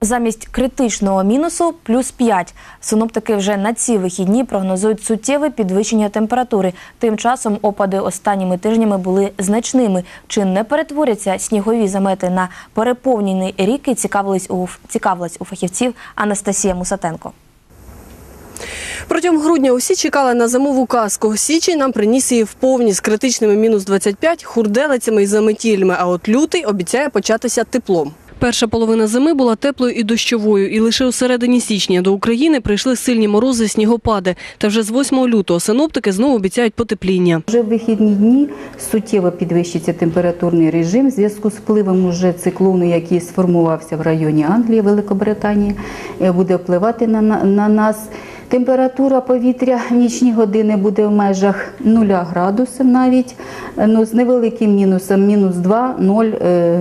Замість критичного мінусу плюс 5. Синоптики вже на ці вихідні прогнозують суттєве підвищення температури. Тим часом опади останніми тижнями були значними. Чи не перетворяться снігові замети на переповнені ріки? Цікавилась у цікавилась у фахівців Анастасія Мусатенко. Протягом грудня усі чекали на зимову казку. Січень нам приніс її вповні з критичними мінус 25, хурделицями і заметільми. А от лютий обіцяє початися теплом. Перша половина зими була теплою і дощовою, і лише у середині січня до України прийшли сильні морози, снігопади. Та вже з 8 лютого синоптики знову обіцяють потепління. Вже в вихідні дні суттєво підвищиться температурний режим в зв'язку з впливом уже циклону, який сформувався в районі Англії, Великобританії, е, буде впливати на, на, на нас. Температура повітря в нічні години буде в межах 0 градусів навіть, е, ну, з невеликим мінусом, мінус 2, 0 е,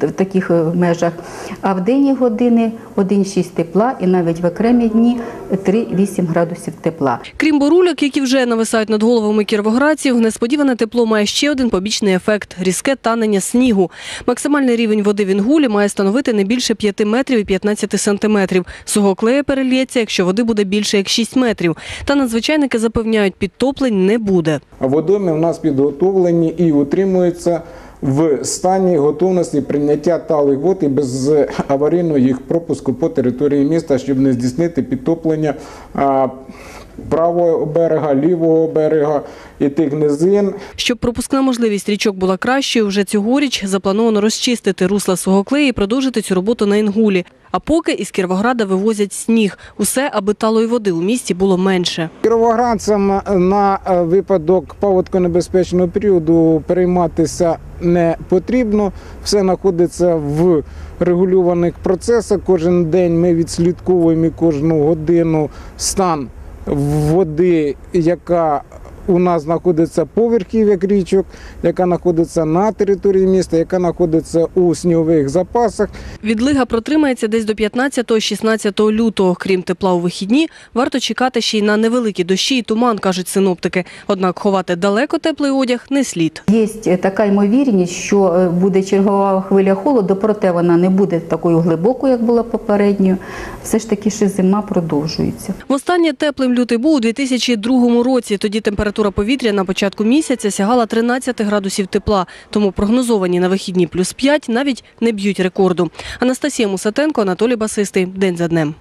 в таких е, межах. А в денні години 1,6 тепла і навіть в окремі дні 3,8 градусів тепла. Крім бурульок, які вже нависають над головами кіровоградців, несподіване тепло має ще один побічний ефект – різке танення снігу. Максимальний рівень води в Інгулі має становити не більше 5 метрів і 15 сантиметрів. Сухого клея перельється, якщо води буде більше як 6 метрів. Та надзвичайники запевняють, підтоплень не буде. Водойми в нас підготовлені і утримуються в стані готовності прийняття талих вод і без аварійного їх пропуску по території міста, щоб не здійснити підтоплення правого берега, лівого берега і тих низин. Щоб пропускна можливість річок була кращою, вже цьогоріч заплановано розчистити русла свого клею і продовжити цю роботу на Інгулі. А поки із Кіровограда вивозять сніг. Усе, аби талої води у місті було менше. Кіровоградцям на е, випадок паводконебезпечного періоду перейматися не потрібно. Все знаходиться в регулюваних процесах. Кожен день ми відслідковуємо кожну годину стан води, яка у нас знаходиться поверхів як річок, яка знаходиться на території міста, яка знаходиться у снігових запасах. Відлига протримається десь до 15-16 лютого. Крім тепла у вихідні, варто чекати ще й на невеликі дощі і туман, кажуть синоптики. Однак ховати далеко теплий одяг не слід. Є така ймовірність, що е, буде чергова хвиля холоду, проте вона не буде такою глибокою, як була попередньою. Все ж таки, ще зима продовжується. Востаннє теплим лютий був у 2002 році. Тоді температура повітря на початку місяця сягала 13 градусів тепла. Тому прогнозовані на вихідні плюс 5 навіть не б'ють рекорду. Анастасія Мусатенко, Анатолій Басистий. День за днем.